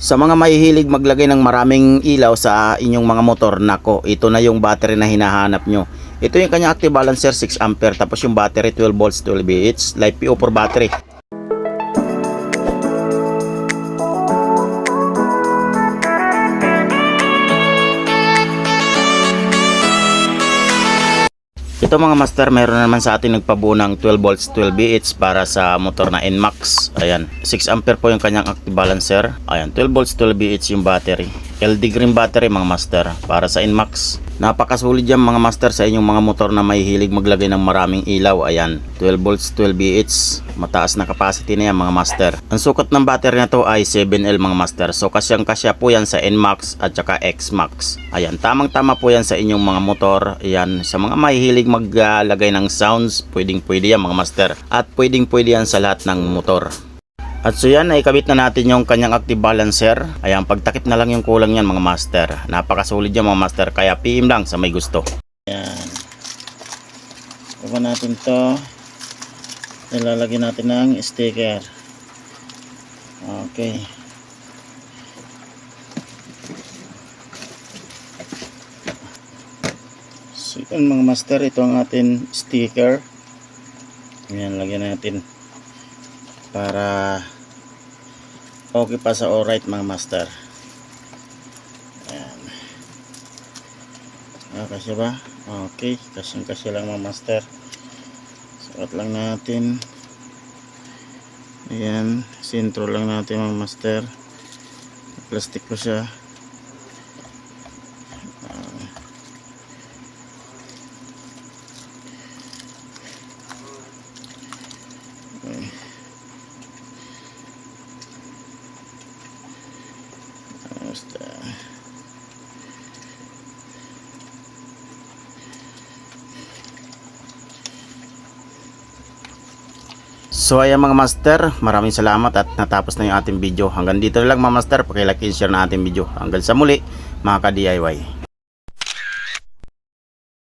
Sa mga mahihilig maglagay ng maraming ilaw sa inyong mga motor, nako, ito na yung battery na hinahanap nyo. Ito yung kanyang active balancer 6 ampere tapos yung battery 12 volts 12 volts light PO4 battery. Ito mga master, meron na naman sa atin nagpabuo ng 12 volts 12 VH para sa motor na NMAX. Ayan, 6 ampere po yung kanyang active balancer. Ayan, 12 volts 12 VH yung battery. LD green battery mga master para sa NMAX. Napakasulit yan mga master sa inyong mga motor na may hilig maglagay ng maraming ilaw. Ayan, 12 volts 12 VH. Mataas na capacity na yan mga master. Ang sukat ng battery na to ay 7L mga master. So kasyang kasya po yan sa NMAX at saka XMAX. Ayan, tamang tama po yan sa inyong mga motor. Ayan, sa mga mahihilig maglagay ng sounds, pwedeng pwede yan mga master. At pwedeng pwede yan sa lahat ng motor. At so yan, ay kabit na natin yung kanyang active balancer. Ayan, pagtakip na lang yung kulang yan mga master. Napakasulit yan mga master, kaya PM lang sa may gusto. Ayan. Baba natin to. Nilalagyan natin ng sticker. Okay. So yun mga master, ito ang atin sticker. Ayan, lagyan natin para okay pa sa alright mga master. Ayan. Ah, kasi ba? Okay, kasyang kasi lang mga master. Sukat lang natin. Ayan, sintro lang natin mga master. Plastic ko siya. Basta. So ayan mga master, maraming salamat at natapos na yung ating video. Hanggang dito lang mga master, pakilike and share na ating video. Hanggang sa muli, mga ka-DIY.